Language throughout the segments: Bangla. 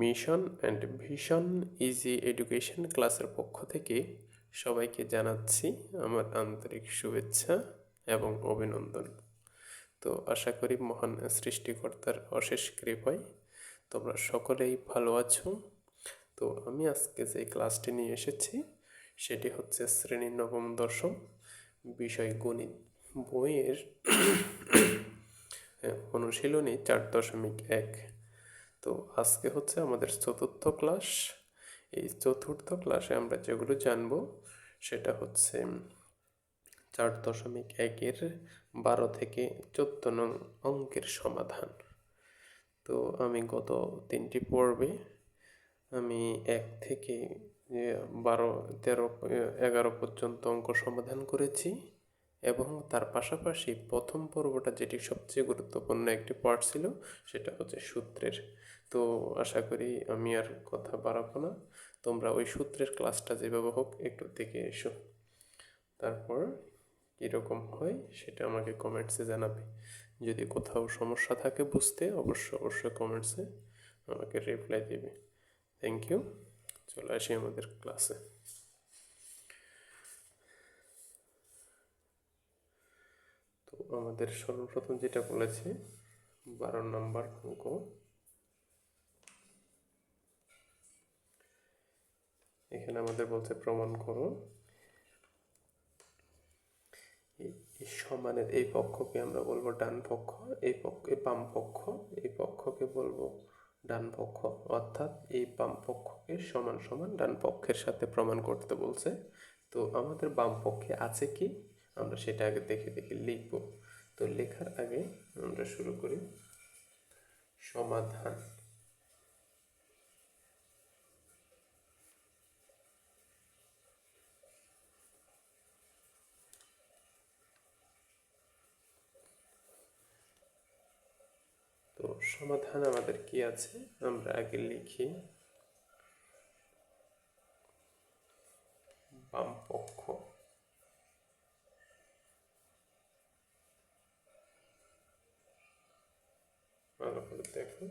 Mission and vision easy education ক্লাসের পক্ষ থেকে সবাইকে জানাচ্ছি আমার আন্তরিক শুভেচ্ছা এবং অভিনন্দন। তো আশা করি মহান সৃষ্টিকর্তার অশেষ কৃপায় তোমরা সকলেই ভালো আছো। তো আমি আজকে যে ক্লাসটি নিয়ে এসেছি, সেটি হচ্ছে শ্রেণি নবম দশম বিষয় গণিত বইয়ের অনুশীলনী চার দশমিক এক। তো আজকে হচ্ছে আমাদের চতুর্থ ক্লাস। এই চতুর্থ ক্লাসে আমরা যেগুলো জানব, সেটা হচ্ছে চার দশমিক একের বারো থেকে চোদ্দ নং অঙ্কের সমাধান। তো আমি গত তিনটি পর্বে আমি এক থেকে বারো, তেরো, এগারো পর্যন্ত অঙ্ক সমাধান করেছি। এবং তার পাশাপাশি প্রথম পর্বটা যেটি সবচেয়ে গুরুত্বপূর্ণ একটি পার্ট ছিল, সেটা হচ্ছে সূত্রের। তো আশা করি আমি আর কথা বাড়াবো না। তোমরা ওই সূত্রের ক্লাসটা যেভাবে হোক একটু দেখে এসো। তারপর কীরকম হয় সেটা আমাকে কমেন্টসে জানাবে। যদি কোথাও সমস্যা থাকে বুঝতে অবশ্যই অবশ্যই কমেন্টসে আমাকে রিপ্লাই দেবে। থ্যাংক ইউ চলে আসি আমাদের ক্লাসে আমাদের সর্বপ্রথম যেটা বলেছে, বারো নম্বর অঙ্ক। এখানে আমাদের বলছে প্রমাণ করো। সমানের, এই পক্ষকে আমরা বলব ডান পক্ষ, এই পক্ষ বাম পক্ষ, এই পক্ষকে বলব ডান পক্ষ। অর্থাৎ এই বাম পক্ষকে সমান সমান ডান পক্ষের সাথে প্রমাণ করতে বলছে। তো আমাদের বাম পক্ষে আছে কি? আমরা সেটা আগে দেখে দেখে লিখব। তো লেখার আগে আমরা শুরু করি। সমাধান। তো সমাধান আমাদের কি আছে? আমরা আগে লিখি। বাম পক্ষ ভালো করে দেখো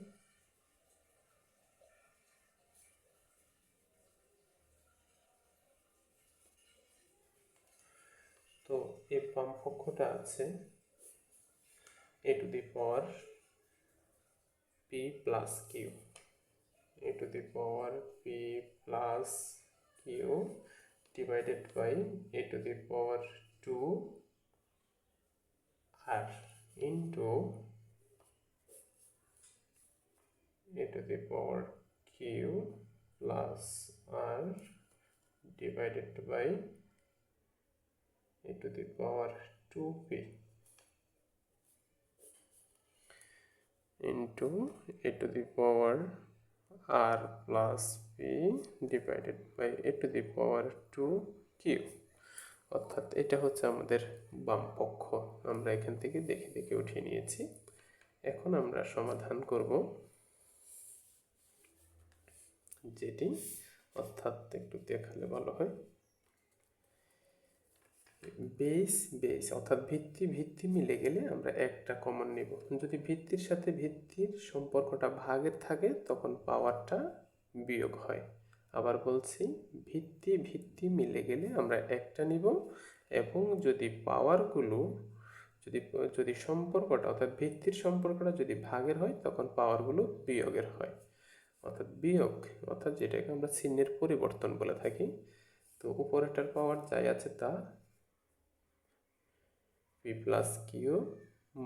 তো এই বাম পক্ষটা আছে a to the power p plus q a to the power p plus q divided by a to the power 2 r into a to the power q plus r divided by a to the power 2p into a to the power r plus p divided by a to the power 2 q অর্থাৎ এটা হচ্ছে আমাদের বাম পক্ষ আমরা এখান থেকে দেখে দেখে উঠিয়ে নিয়েছি এখন আমরা সমাধান করব যেটি অর্থাৎ একটু দেখালে ভালো হয়। বেস বেস অর্থাৎ ভিত্তি ভিত্তি মিলে গেলে আমরা একটা কমন নেব। যদি ভিত্তির সাথে ভিত্তির সম্পর্কটা ভাগের থাকে, তখন পাওয়ারটা বিয়োগ হয়। আবার বলছি, ভিত্তি ভিত্তি মিলে গেলে আমরা একটা নিব এবং যদি পাওয়ারগুলো যদি যদি সম্পর্কটা, অর্থাৎ ভিত্তির সম্পর্কটা যদি ভাগের হয়, তখন পাওয়ারগুলো বিয়োগের হয়। অর্থাৎ বিয়োগ, অর্থাৎ যেটাকে আমরা চিহ্নের পরিবর্তন বলে থাকি। তো উপরেটার পাওয়ার যাই আছে তা p plus q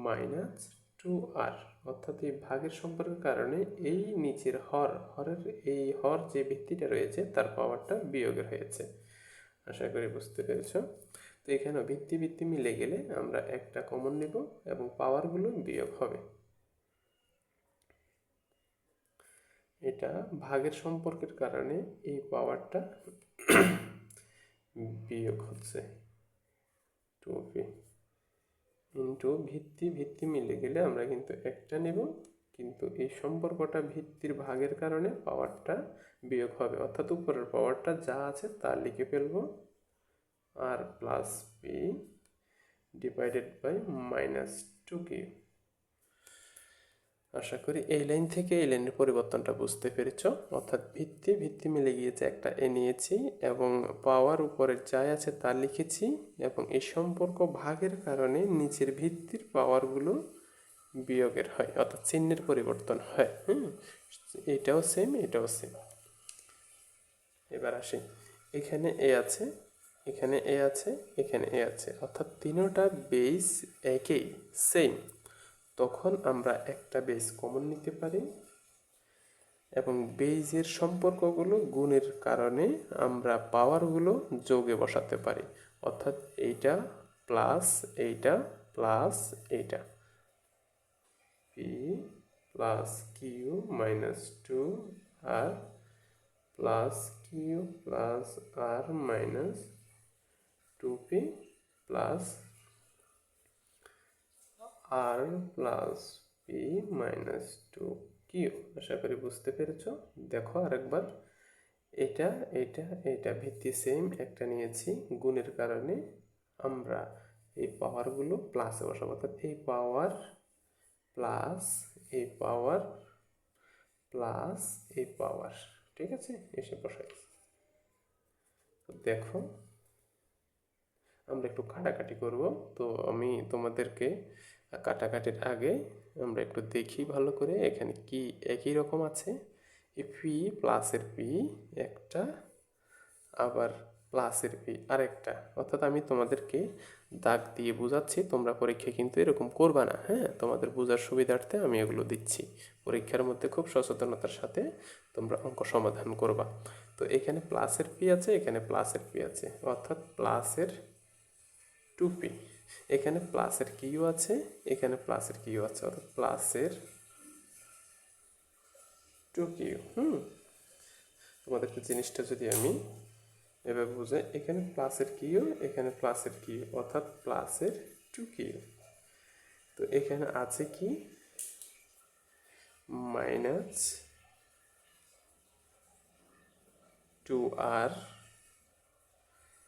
minus two r অর্থাৎ এই ভাগের সম্পর্কের কারণে এই নিচের হর, হরের এই হর যে ভিত্তিটা রয়েছে, তার পাওয়ারটা বিয়োগের হয়েছে। আশা করি বুঝতে পেরেছ? তো এখানে ভিত্তি ভিত্তি মিলে গেলে আমরা একটা কমন নেব এবং পাওয়ারগুলো বিয়োগ হবে। এটা ভাগের সম্পর্কের কারণে এই পাওয়ারটা বিয়োগ হচ্ছে টু পি ইন্টু ভিত্তি ভিত্তি মিলে গেলে আমরা কিন্তু একটা নেব, কিন্তু এই সম্পর্কটা ভিত্তির ভাগের কারণে পাওয়ারটা বিয়োগ হবে। অর্থাৎ উপরের পাওয়ারটা যা আছে তা লিখে ফেলব। R plus p divided by minus two q আশা করি এই লাইন থেকে এই লাইনের পরিবর্তনটা বুঝতে পেরেছ। অর্থাৎ ভিত্তি ভিত্তি মিলে গিয়েছে একটা এ নিয়েছি এবং পাওয়ার উপরে যাই আছে তা লিখেছি এবং এই সম্পর্ক ভাগের কারণে নিচের ভিত্তির পাওয়ারগুলো বিয়োগের হয়, অর্থাৎ চিহ্নের পরিবর্তন হয়, হুম? এটাও সেম এটাও সেম এবার আসি। এখানে এ আছে, এখানে এ আছে, এখানে এ আছে। অর্থাৎ তিনোটা বেস একই সেম তখন আমরা একটা বেস কমন নিতে পারি এবং বেইজের সম্পর্কগুলো গুণের কারণে আমরা পাওয়ারগুলো যোগে বসাতে পারি। অর্থাৎ এইটা প্লাস এইটা প্লাস এইটা। P plus q minus two r plus q plus r minus two p plus r plus p minus two q. আশা করি বুঝতে পেরেছ? দেখো আরেকবার। এটা এটা এটা ভিত্তি সেম একটা নিয়েছি। গুণের কারণে আমরা এই পাওয়ারগুলো প্লাসে বসাবো। অর্থাৎ এই পাওয়ার প্লাস এই পাওয়ার প্লাস এই পাওয়ার ঠিক আছে? এসে বসাই। তো দেখো, আমরা একটু কাটাকাটি করব। তো আমি তোমাদেরকে কাটাকাটির আগে আমরা একটু দেখি ভালো করে এখানে কি একই রকম আছে। এই পি প্লাসের পি একটা, আবার প্লাসের পি আরেকটা। অর্থাৎ আমি তোমাদেরকে দাগ দিয়ে বোঝাচ্ছি, তোমরা পরীক্ষায় কিন্তু এরকম করবা না হ্যাঁ? তোমাদের বোঝার সুবিধার্থে আমি এগুলো দিচ্ছি। পরীক্ষার মধ্যে খুব সচেতনতার সাথে তোমরা অঙ্ক সমাধান করবা। তো এখানে প্লাসের পি আছে, এখানে প্লাসের পি আছে। অর্থাৎ প্লাসের টু পি এখানে প্লাসের কিউ আছে, এখানে প্লাসের কিউ আছে, অর্থাৎ প্লাসের টু কিউ, হুম? তোমাদেরকে জিনিসটা যদি আমি এভাবে বুঝে, এখানে প্লাসের কিউ, এখানে প্লাসের কিউ, অর্থাৎ প্লাসের টু কিউ। তো এখানে আছে কি? মাইনাস টু আর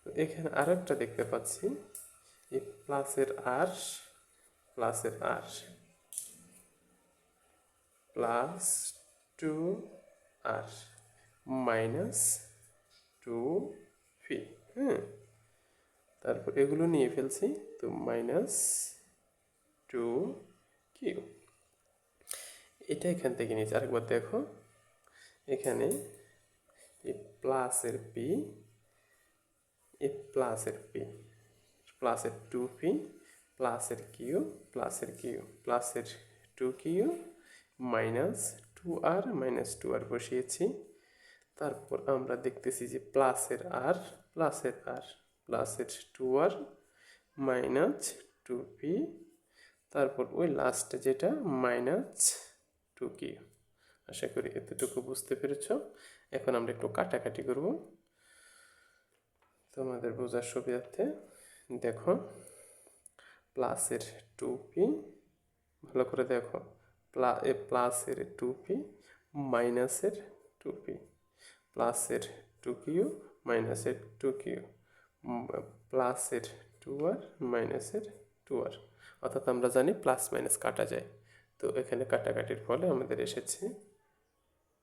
এখানে আরেকটা দেখতে পাচ্ছি। প্লাসের আর প্লাসের r. Plus two r, minus two ফি হ্যাঁ তারপর এগুলো নিয়ে ফেলছি, তো মাইনাস টু কিউ। এটা এখান থেকে নিয়েছি আরেকবার দেখো। এখানে এ প্লাসের পি, এ প্লাসের পি। প্লাসের টু পি প্লাসের কিউ প্লাসের কিউ প্লাসের two q minus two r minus two r বসিয়েছি। তারপর আমরা দেখতেছি যে প্লাসের আর প্লাসের আর প্লাসের two r minus two p তারপর ওই লাস্টে যেটা মাইনাস টু কিউ আশা করি এতটুকু বুঝতে পেরেছ। এখন আমরা একটু কাটাকাটি করব। তোমাদের বোঝার সুবিধার্থে দেখো, প্লাসের টু পি ভালো করে দেখো, প্লা, এ প্লাসের টু পি মাইনাসের টু পি প্লাসের টু কিউ মাইনাসের টু কিউ প্লাসের টু আর মাইনাসের টু আর অর্থাৎ আমরা জানি প্লাস মাইনাস কাটা যায়। তো এখানে কাটাকাটির ফলে আমাদের এসেছে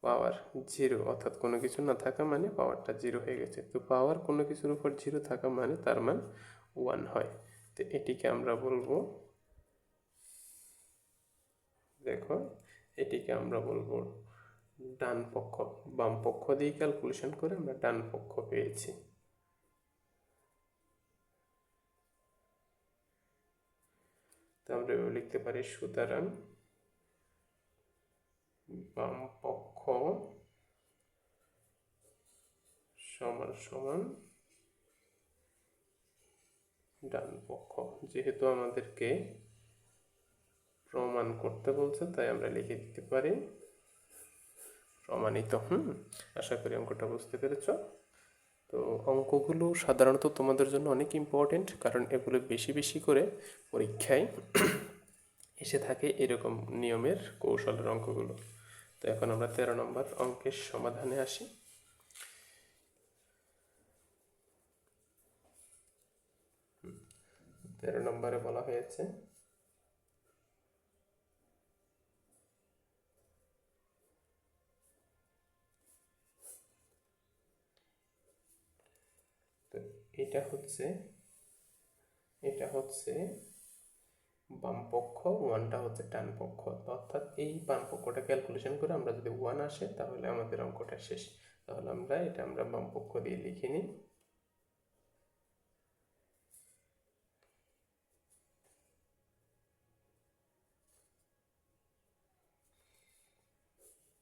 পাওয়ার জিরো অর্থাৎ কোনো কিছু না থাকা মানে পাওয়ারটা জিরো হয়ে গেছে। তো পাওয়ার কোনো কিছুর উপর জিরো থাকা মানে তার মান ওয়ান হয়। তো এটিকে আমরা বলব, দেখো, এটিকে আমরা বলব ডান পক্ষ, বাম পক্ষ দিয়ে ক্যালকুলেশন করে আমরা ডান পক্ষ পেয়েছি। আমরা লিখতে পারি, সুতরাং বাম পক্ষ সমান সমান ডান পক্ষ যেহেতু আমাদেরকে প্রমাণ করতে বলছে, তাই আমরা লিখে দিতে পারি। প্রমাণিত, হুম? আশা করি অঙ্কটা বুঝতে পেরেছ। তো অঙ্কগুলো সাধারণত তোমাদের জন্য অনেক ইম্পর্টেন্ট কারণ এগুলো বেশি বেশি করে পরীক্ষায় এসে থাকে এরকম নিয়মের কৌশলের অঙ্কগুলো। তো এখন আমরা তেরো নম্বর অঙ্কের সমাধানে আসি। তেরো নম্বরে বলা হয়েছে। তো এটা হচ্ছে এটা হচ্ছে বামপক্ষ, ওয়ানটা হচ্ছে ডান পক্ষ অর্থাৎ এই বামপক্ষটা ক্যালকুলেশন করে আমরা যদি ওয়ান আসে, তাহলে আমাদের অঙ্কটা শেষ। তাহলে আমরা এটা আমরা বামপক্ষ দিয়ে লিখে নিই।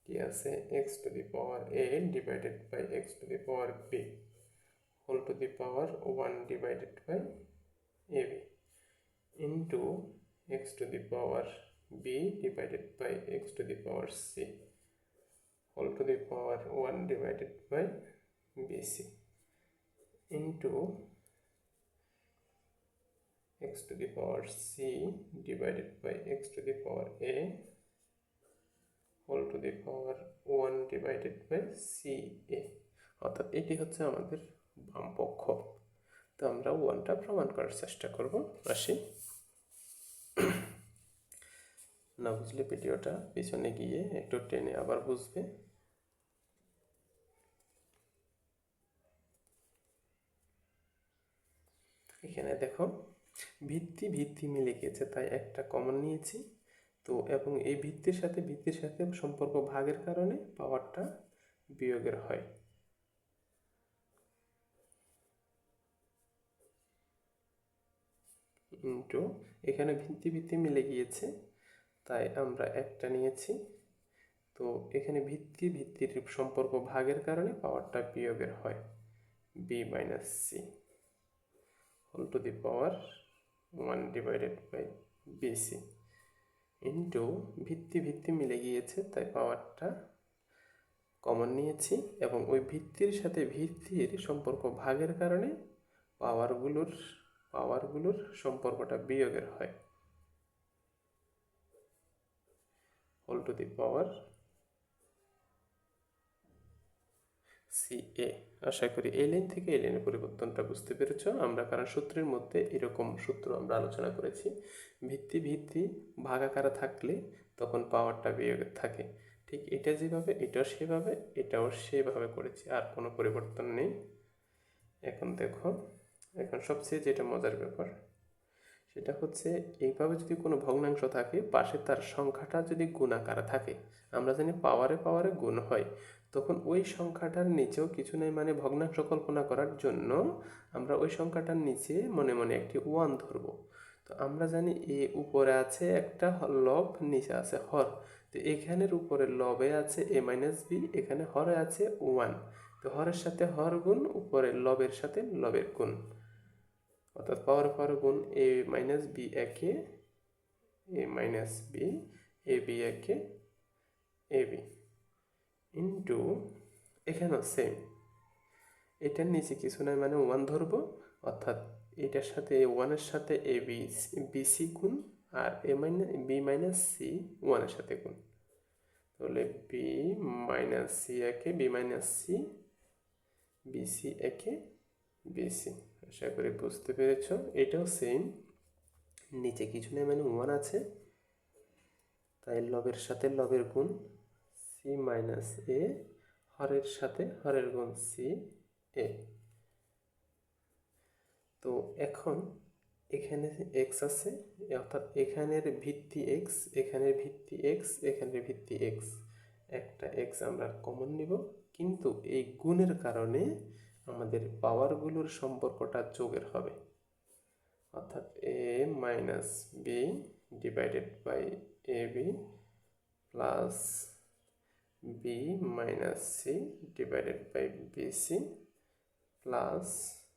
কি আছে x to the power a divided by x to the power b whole to the power one divided by a b into x to the power b divided by x to the power c whole to the power 1 divided by bc into x to the power c divided by x to the power a whole to the power 1 divided by ca অর্থাৎ এটি হচ্ছে আমাদের বাম পক্ষ। তো আমরা ওয়ানটা প্রমাণ করার চেষ্টা করব। আসি। না বুঝলে ভিডিওটা পিছনে গিয়ে একটু টেনে আবার বুঝবে। এখানে দেখো, ভিত্তি ভিত্তি মিলে গেছে, তাই একটা কমন নিয়েছি। তো এবং এই ভিত্তির সাথে ভিত্তির সাথে সম্পর্ক ভাগের কারণে পাওয়ারটা বিয়োগের হয়। ইন্টু এখানে ভিত্তি ভিত্তি মিলে গিয়েছে, তাই আমরা একটা নিয়েছি। তো এখানে ভিত্তি ভিত্তির সম্পর্ক ভাগের কারণে পাওয়ারটা বিয়োগের হয় b minus c whole to the power one divided by bc into ভিত্তি ভিত্তি মিলে গিয়েছে, তাই পাওয়ারটা কমন নিয়েছি এবং ওই ভিত্তির সাথে ভিত্তির সম্পর্ক ভাগের কারণে পাওয়ারগুলোর পাওয়ারগুলোর সম্পর্কটা বিয়োগের হয়। Whole to the power c, a. আশা করি এই লাইন থেকে এই লাইনের পরিবর্তনটা বুঝতে পেরেছ। আমরা কারণ সূত্রের মধ্যে এরকম সূত্র আমরা আলোচনা করেছি। ভিত্তি ভিত্তি ভাগাকারা থাকলে তখন পাওয়ারটা বিয়োগের থাকে। ঠিক এটা যেভাবে, এটাও সেভাবে এটাও সেভাবে করেছি। আর কোনো পরিবর্তন নেই। এখন দেখো, এখন সবচেয়ে যেটা মজার ব্যাপার সেটা হচ্ছে এইভাবে যদি কোনো ভগ্নাংশ থাকে, পাশে তার সংখ্যাটা যদি গুণাকার থাকে, আমরা জানি পাওয়ারে পাওয়ারে গুণ হয়, তখন ওই সংখ্যাটার নিচেও কিছু নেই মানে ভগ্নাংশ কল্পনা করার জন্য আমরা ওই সংখ্যাটার নিচে মনে মনে একটি ওয়ান ধরব। তো আমরা জানি এ উপরে আছে একটা লব, নিচে আছে হর। তো এখানের উপরে লবে আছে এ মাইনাস বি, এখানে হরে আছে ওয়ান। তো হরের সাথে হর গুণ, উপরে লবের সাথে লবের গুণ। অর্থাৎ পাওয়ার পাওয়ার গুণ এ মাইনাস বি একে a minus b a b একে এ বি ইন্টু এখানেও সেম এটার নিচে কিছু নয় মানে ওয়ান ধরবো, অর্থাৎ এটার সাথে এ ওয়ানের সাথে এ বি বিসি গুণ, আর a minus b minus c ওয়ানের সাথে গুণ। তাহলে বি মাইনাস সি একে বি মাইনাস সি বিসি একে বিসি আশা করি বুঝতে পেরেছ। এটাও সেম নিচে কিছু নেই মানে ওয়ান আছে। তাই লবের সাথে লবের গুণ সি মাইনাস এ হরের সাথে হরের গুণ সি এ তো এখন এখানে এক্স আছে, অর্থাৎ এখানের ভিত্তি এক্স এখানের ভিত্তি এক্স এখানের ভিত্তি এক্স একটা এক্স আমরা কমন নিব, কিন্তু এই গুণের কারণে আমাদের পাওয়ারগুলোর সম্পর্কটা যোগের হবে। অর্থাৎ a minus b divided by a b plus b minus c divided by bc plus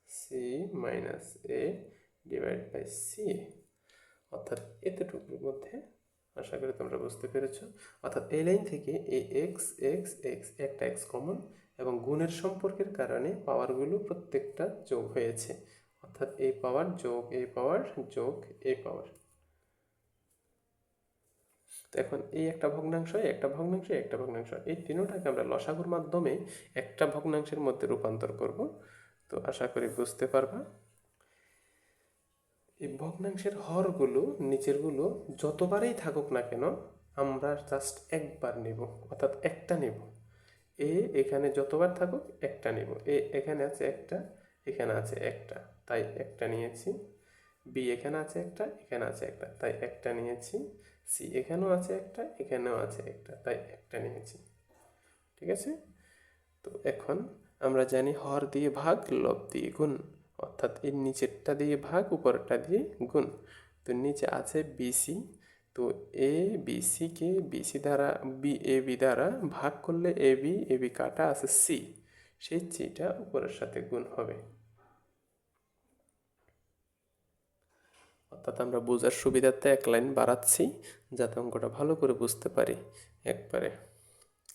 c minus a divide by c অর্থাৎ এতটুকুর মধ্যে আশা করি তোমরা বুঝতে পেরেছ। অর্থাৎ এই লাইন থেকে এই এক্স এক্স এক্স একটা এক্স কমন এবং গুণের সম্পর্কের কারণে পাওয়ারগুলো প্রত্যেকটা যোগ হয়েছে। অর্থাৎ এই পাওয়ার যোগ এই পাওয়ার যোগ এই পাওয়ার তো এখন এই একটা ভগ্নাংশ একটা ভগ্নাংশ একটা ভগ্নাংশ, এই তিনোটাকে আমরা লসাগুর মাধ্যমে একটা ভগ্নাংশের মধ্যে রূপান্তর করব। তো আশা করি বুঝতে পারবা। এই ভগ্নাংশের হরগুলো, নিচেরগুলো যতবারই থাকুক না কেন, আমরা জাস্ট একবার নেব, অর্থাৎ একটা নেব। এ এখানে যতবার থাকুক একটা নেব। এ এখানে আছে একটা, এখানে আছে একটা। তাই একটা নিয়েছি। বি এখানে আছে একটা, এখানে আছে একটা। তাই একটা নিয়েছি। সি এখানেও আছে একটা, এখানেও আছে একটা। তাই একটা নিয়েছি। ঠিক আছে? তো এখন আমরা জানি হর দিয়ে ভাগ, লব দিয়ে গুণ। অর্থাৎ এর নিচেরটা দিয়ে ভাগ উপরেরটা দিয়ে গুণ। তো নিচে আছে বিসি তো এ বিসিকে বিসি দ্বারা বি এ বি দ্বারা ভাগ করলে এ বি এ বি কাটা আছে সি সেই চিটা উপরের সাথে গুণ হবে। অর্থাৎ আমরা বোঝার সুবিধার্থে এক লাইন বাড়াচ্ছি, যাতে অঙ্কটা ভালো করে বুঝতে পারি একবারে।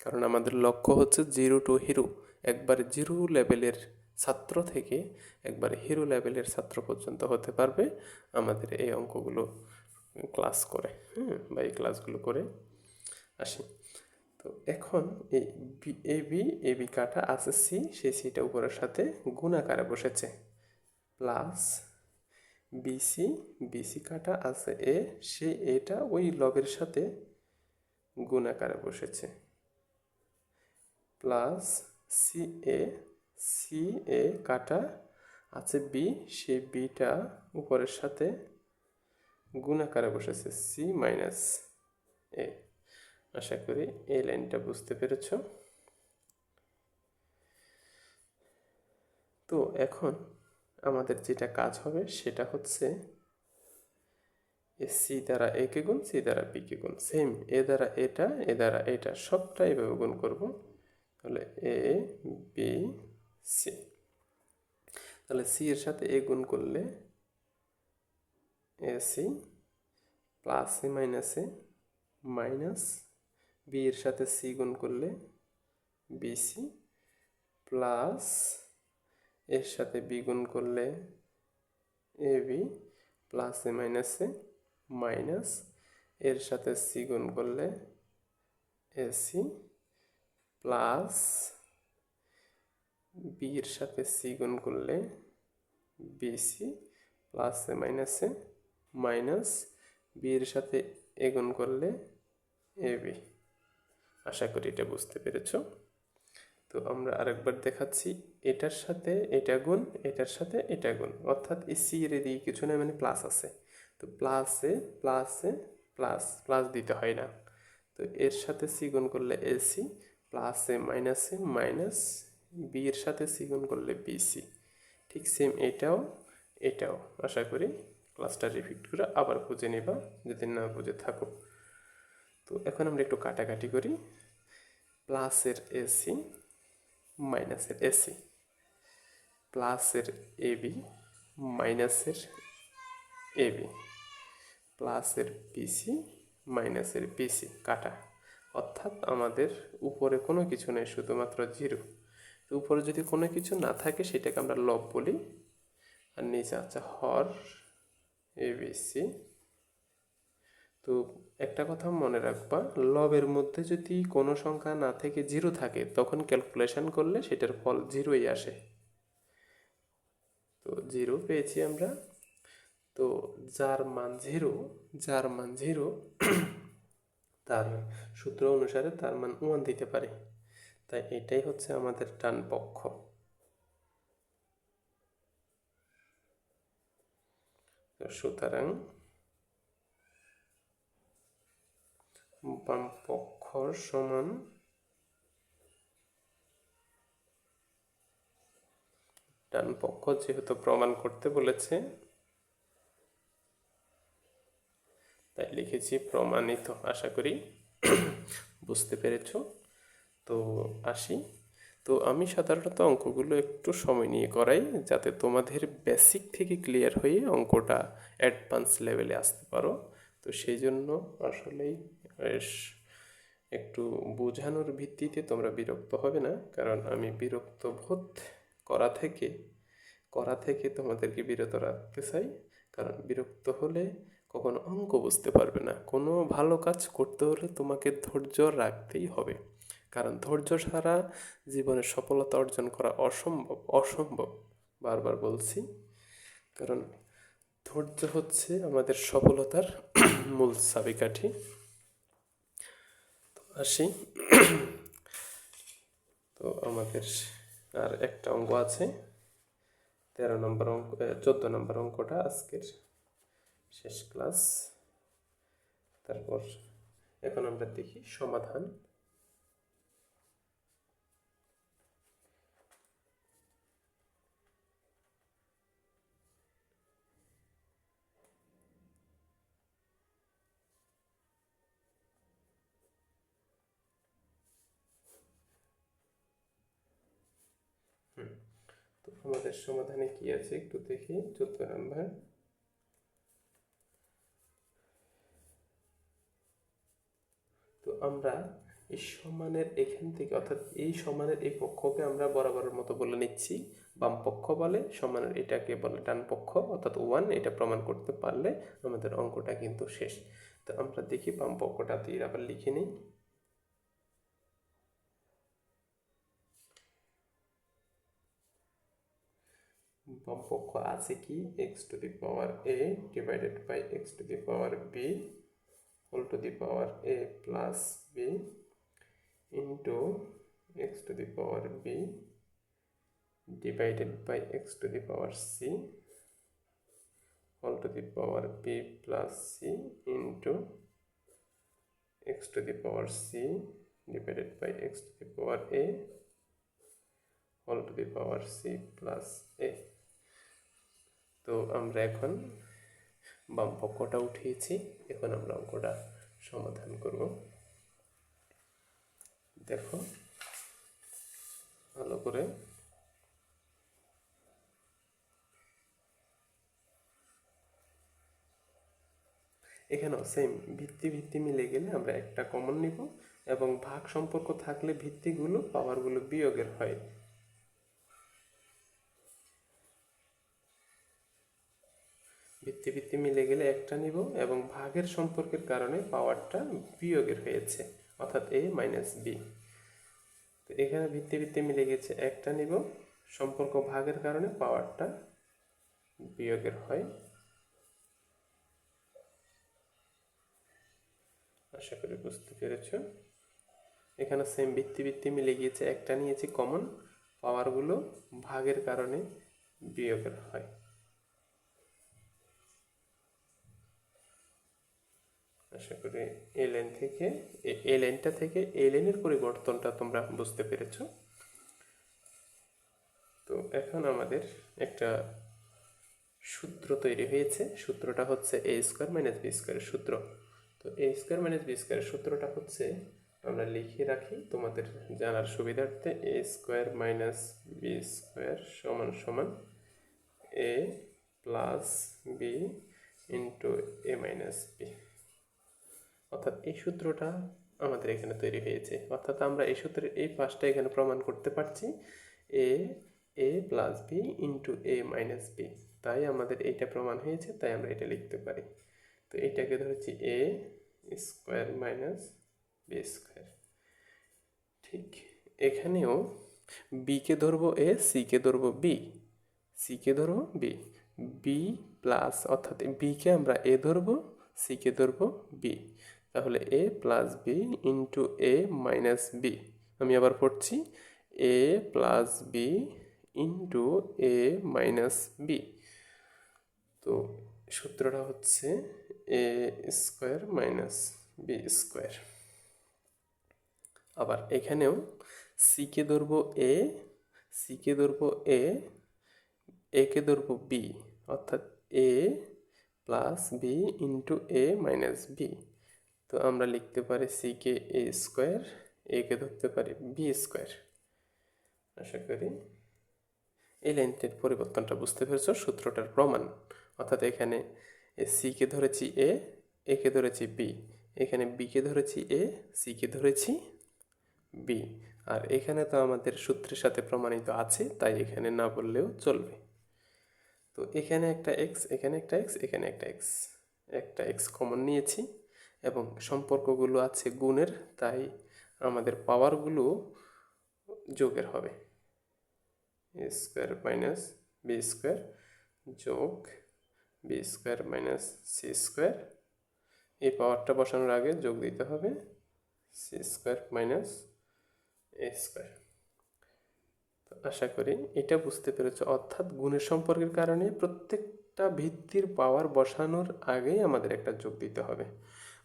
কারণ আমাদের লক্ষ্য হচ্ছে জিরো টু হিরো। একবারে জিরো লেভেলের ছাত্র থেকে একবারে হিরো লেভেলের ছাত্র পর্যন্ত হতে পারবে আমাদের এই অঙ্কগুলো। ক্লাস করে হ্যাঁ বা এই ক্লাসগুলো করে আসি। তো এখন এই এ বি এ বি কাটা আছে সি সেই সিটা উপরের সাথে গুণাকারে বসেছে। প্লাস বিসি বিসি কাটা আছে এ সে এটা ওই লবের সাথে গুণাকারে বসেছে। Plus c a c a কাটা আছে বি সে বিটা উপরের সাথে গুণাকারে বসেছে? সি মাইনাস এ আশা করি এই লাইনটা বুঝতে পেরেছ। তো এখন আমাদের যেটা কাজ হবে সেটা হচ্ছে সি দ্বারা এ কে গুণ সি দ্বারা বি কে গুণ। সেম এ দ্বারা এটা এ দ্বারা এটা সবটা এভাবে গুণ করব। তাহলে এ বি সি তাহলে সি এর সাথে এ গুণ করলে a c plus a minus a minus b এর সাথে সি গুণ করলে বিসি প্লাস এর সাথে বি গুণ করলে A B plus A minus A minus এর সাথে সি গুণ করলে এসি প্লাস বি এর সাথে সি গুণ করলে BC plus A minus A minus B এর সাথে এ করলে এ বি। আশা করি এটা বুঝতে পেরেছ। তো আমরা আরেকবার দেখাচ্ছি এটার সাথে এটা গুণ, এটার সাথে এটা গুণ। অর্থাৎ এই সি এর এদিকে কিছু না মানে প্লাস আছে। তো প্লাসে প্লাসে প্লাস প্লাস দিতে হয় না। তো এর সাথে সি গুণ করলে এসি প্লাসে মাইনাসে মাইনাস বি এর সাথে সি গুণ করলে বিসি ঠিক সেম এটাও এটাও, আশা করি ক্লাসটা রিপিট করে আবার বুঝে নিবা, যদি না বুঝে থাকো। তো এখন আমরা একটু কাটাকাটি করি। প্লাসের এসি, মাইনাসের এসি। প্লাসের এবি মাইনাসের এবি প্লাসের পিসি মাইনাসের পিসি কাটা। অর্থাৎ আমাদের উপরে কোনো কিছু নেই, শুধুমাত্র জিরো। তো উপরে যদি কোনো কিছু না থাকে, সেটাকে আমরা লব বলি। আর নিচে আছে হর। এবিসি তো একটা কথা মনে রাখবা লবের মধ্যে যদি কোনো সংখ্যা না থেকে জিরো থাকে, তখন ক্যালকুলেশন করলে সেটার ফল জিরোই আসে। তো জিরো পেয়েছি আমরা। তো যার মান জিরো যার মান জিরো তার সূত্র অনুসারে তার মান ওয়ান দিতে পারে। তাই এটাই হচ্ছে আমাদের ডান পক্ষ সুতরাং বাম পক্ষ সমান ডান পক্ষ যেহেতু প্রমাণ করতে বলেছে, তাই লিখেছি প্রমাণিত, আশা করি বুঝতে পেরেছ। তো আসি। তো আমি সাধারণত অঙ্কগুলো একটু সময় নিয়ে করাই যাতে তোমাদের বেসিক থেকে ক্লিয়ার হয়ে অঙ্কটা অ্যাডভান্স লেভেলে আসতে পারো। তো সেই জন্য আসলেই একটু বোঝানোর ভিত্তিতে তোমরা বিরক্ত হবে না, কারণ আমি বিরক্ত বোধ করা থেকে করা থেকে তোমাদেরকে বিরত রাখতে চাই। কারণ বিরক্ত হলে কখনো অঙ্ক বুঝতে পারবে না। কোনো ভালো কাজ করতে হলে তোমাকে ধৈর্য রাখতেই হবে। কারণ ধৈর্য ছাড়া জীবনে সফলতা অর্জন করা অসম্ভব অসম্ভব বারবার বলছি। কারণ ধৈর্য হচ্ছে আমাদের সফলতার মূল চাবিকাঠি। তো আসি। তো আমাদের আর একটা অঙ্গ আছে। তেরো নম্বর অঙ্ক চোদ্দ নম্বর অঙ্কটা আজকের শেষ ক্লাস। তারপর এখন আমরা দেখি সমাধান তো আমাদের সমাধানে কি আছে একটু দেখি, চোদ্দ নাম্বার। তো আমরা এই সমানের এখান থেকে, অর্থাৎ এই সমানের এই পক্ষকে আমরা বরাবরের মতো বলে নিচ্ছি। বাম পক্ষ বলে, সমানের এটাকে বলে ডান পক্ষ, অর্থাৎ ওয়ান, এটা প্রমাণ করতে পারলে আমাদের অঙ্কটা কিন্তু শেষ। তো আমরা দেখি বাম পক্ষটা দিয়ে আবার লিখে নিই। বাম পক্ষ আছে কি X to the power A divided by X to the power B whole to the power A plus B into X to the power B divided by x to the power c all to the power b plus c into x to the power c divided by x to the power a all to the power c plus a তো আমরা এখন বাম পক্ষটা উঠিয়েছি। এখন আমরা অঙ্কটা সমাধান করব। দেখো, ভালো করে এখানেও সেম ভিত্তি ভিত্তি মিলে গেলে আমরা একটা কমন নিব এবং ভাগ সম্পর্ক থাকলে ভিত্তিগুলো পাওয়ারগুলো বিয়োগের হয়। মিলে গেলে একটা নিব এবং ভাগের সম্পর্কের কারণে পাওয়ারটা বিয়োগের হয়েছে, অর্থাৎ এ মাইনাস বি তো এখানে ভিত্তি ভিত্তি মিলে গেছে, একটা নিব, সম্পর্ক ভাগের কারণে পাওয়ারটা বিয়োগের হয়। আশা করি বুঝতে পেরেছ। এখানে সেম ভিত্তি ভিত্তি মিলে গিয়েছে, একটা নিয়েছি কমন পাওয়ারগুলো ভাগের কারণে বিয়োগের হয়। আশা করি এই লাইন থেকে এই লাইনটা থেকে এই লাইনের পরিবর্তনটা তোমরা বুঝতে পেরেছ। তো এখন আমাদের একটা সূত্র তৈরি হয়েছে। সূত্রটা হচ্ছে এ স্কোয়ার মাইনাস বি স্কোয়ারের সূত্র। তো এ স্কোয়ার মাইনাস বি স্কোয়ারের সূত্রটা হচ্ছে, আমরা লিখে রাখি তোমাদের জানার সুবিধার্থে A square minus B square সমান সমান A plus B into A minus B অর্থাৎ এই সূত্রটা আমাদের এখানে তৈরি হয়েছে। অর্থাৎ আমরা এই সূত্রের এই পাশটা এখানে প্রমাণ করতে পারছি। A A plus B into A minus B তাই আমাদের এইটা প্রমাণ হয়েছে, তাই আমরা এটা লিখতে পারি। তো এটাকে ধরেছি A square minus B square ঠিক, এখানেও বিকে ধরবো এ সিকে ধরবো বি সিকে ধরবো বি বি প্লাস অর্থাৎ বিকে আমরা এ ধরবো সিকে ধরবো বি তাহলে A plus B into A minus B আমি আবার পড়ছি A plus B into A minus B তো সূত্রটা হচ্ছে A square minus B square আবার এখানেও সিকে ধরবো এ সিকে ধরব এ একে ধরব বি অর্থাৎ A plus B into A minus B তো আমরা লিখতে পারি সিকে এ স্কোয়ার একে ধরতে পারি বি স্কোয়ার আশা করি এই লাইনটির পরিবর্তনটা বুঝতে পেরেছ, সূত্রটার প্রমাণ। অর্থাৎ এখানে সিকে ধরেছি এ একে ধরেছি বি এখানে বিকে ধরেছি এ সিকে ধরেছি বি আর এখানে তো আমাদের সূত্রের সাথে প্রমাণিত আছে, তাই এখানে না বললেও চলবে। তো এখানে একটা এক্স এখানে একটা এক্স এখানে একটা এক্স একটা এক্স কমন নিয়েছি। এবং সম্পর্কগুলো আছে গুণের, তাই আমাদের পাওয়ারগুলো যোগের হবে। A square minus B square যোগ B square minus C square. এই পাওয়ারটা বসানোর আগে যোগ দিতে হবে C square minus A square. তো আশা করি এটা বুঝতে পেরেছ। অর্থাৎ গুণের সম্পর্কের কারণে প্রত্যেকটা ভিত্তির পাওয়ার বসানোর আগেই আমাদের একটা যোগ দিতে হবে।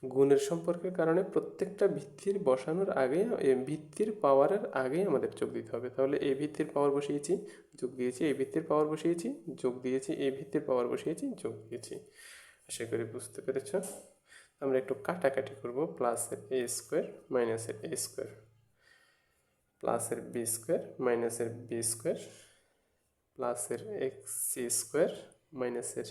গুণের সম্পর্কের কারণে প্রত্যেকটা ভিত্তির বসানোর আগে ভিত্তির পাওয়ারের আগেই আমাদের যোগ দিতে হবে। তাহলে এই ভিত্তির পাওয়ার বসিয়েছি, যোগ দিয়েছি এই ভিত্তির পাওয়ার বসিয়েছি, যোগ দিয়েছি এই ভিত্তির পাওয়ার বসিয়েছি, যোগ দিয়েছি। আশা করি বুঝতে পেরেছ? আমরা একটু কাটাকাটি করব প্লাসের এ স্কোয়ার মাইনাসের এ স্কোয়ার। প্লাসের বি স্কোয়ার মাইনাসের বি স্কোয়ার। প্লাসের এক্স সি স্কোয়ার মাইনাসের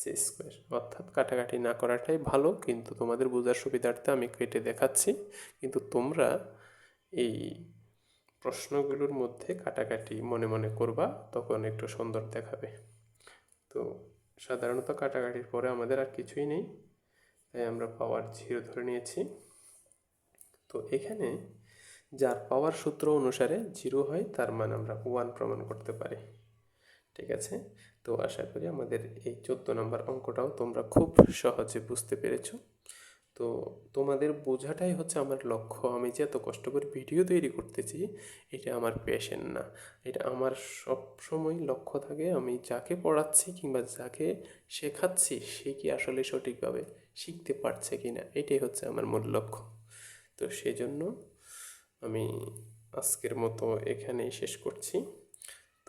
সি স্কোয়ার। অর্থাৎ কাটাকাটি না করাটাই ভালো, কিন্তু তোমাদের বোঝার সুবিধার্থে আমি কেটে দেখাচ্ছি। কিন্তু তোমরা এই প্রশ্নগুলোর মধ্যে কাটাকাটি মনে মনে করবা, তখন একটু সুন্দর দেখাবে। তো সাধারণত কাটাকাটির পরে আমাদের আর কিছুই নেই, তাই আমরা পাওয়ার জিরো ধরে নিয়েছি। তো এখানে যার পাওয়ার সূত্র অনুসারে জিরো হয়, তার মান আমরা ওয়ান প্রমাণ করতে পারি। ঠিক আছে? তো আশা করি আমাদের এই চোদ্দ নম্বর অঙ্কটাও তোমরা খুব সহজে বুঝতে পেরেছ। তো তোমাদের বোঝাটাই হচ্ছে আমার লক্ষ্য। আমি যে এত কষ্ট করে ভিডিও তৈরি করতেছি, এটা আমার প্যাশন না। এটা আমার সব সময় লক্ষ্য থাকে, আমি যাকে পড়াচ্ছি কিংবা যাকে শেখাচ্ছি, সে কি আসলে সঠিকভাবে শিখতে পারছে কি না এটাই হচ্ছে আমার মূল লক্ষ্য। তো সেজন্য আমি আজকের মতো এখানেই শেষ করছি।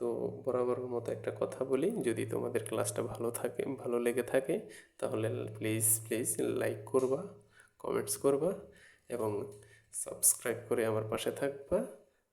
তো বরাবরের মতো একটা কথা বলি। যদি তোমাদের ক্লাসটা ভালো থাকে, ভালো লেগে থাকে, তাহলে প্লিজ প্লিজ লাইক করবা কমেন্টস করবা এবং সাবস্ক্রাইব করে আমার পাশে থাকবা।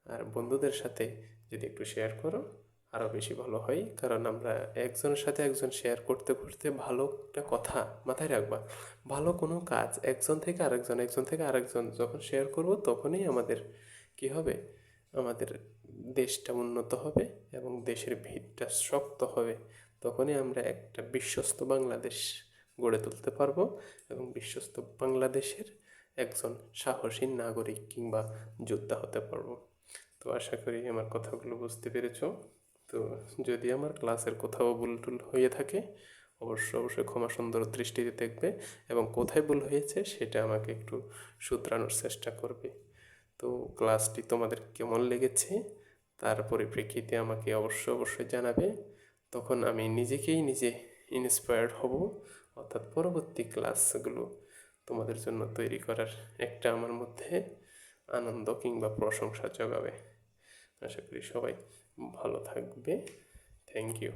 আর বন্ধুদের সাথে যদি একটু শেয়ার করো আরও বেশি ভালো হয়। কারণ আমরা একজনের সাথে একজন শেয়ার করতে করতে ভালো একটা কথা মাথায় রাখবা। ভালো কোনো কাজ একজন থেকে আরেকজন, একজন থেকে আরেকজন যখন শেয়ার করব, তখনই আমাদের কি হবে? আমাদের দেশটা উন্নত হবে এবং দেশের ভিতটা শক্ত হবে, তখনই আমরা একটা বিশ্বস্ত বাংলাদেশ গড়ে তুলতে পারব এবং বিশ্বস্ত বাংলাদেশের একজন সাহসী নাগরিক কিংবা যোদ্ধা হতে পারব। তো আশা করি আমার কথাগুলো বুঝতে পেরেছ। তো যদি আমার ক্লাসের কোথাও ভুল টুল হয়ে থাকে অবশ্যই অবশ্যই ক্ষমা সুন্দর দৃষ্টিতে দেখবে এবং কোথায় ভুল হয়েছে সেটা আমাকে একটু শুধরানোর চেষ্টা করবে। তো ক্লাসটি তোমাদের কেমন লেগেছে? তার পরিপ্রেক্ষিতে আমাকে অবশ্যই অবশ্যই জানাবে। তখন আমি নিজেকেই নিজে ইন্সপায়ার্ড হব। অর্থাৎ পরবর্তী ক্লাসগুলো তোমাদের জন্য তৈরি করার একটা আমার মধ্যে আনন্দ কিংবা প্রশংসা জোগাবে। আশা করি সবাই ভালো থাকবে। Thank you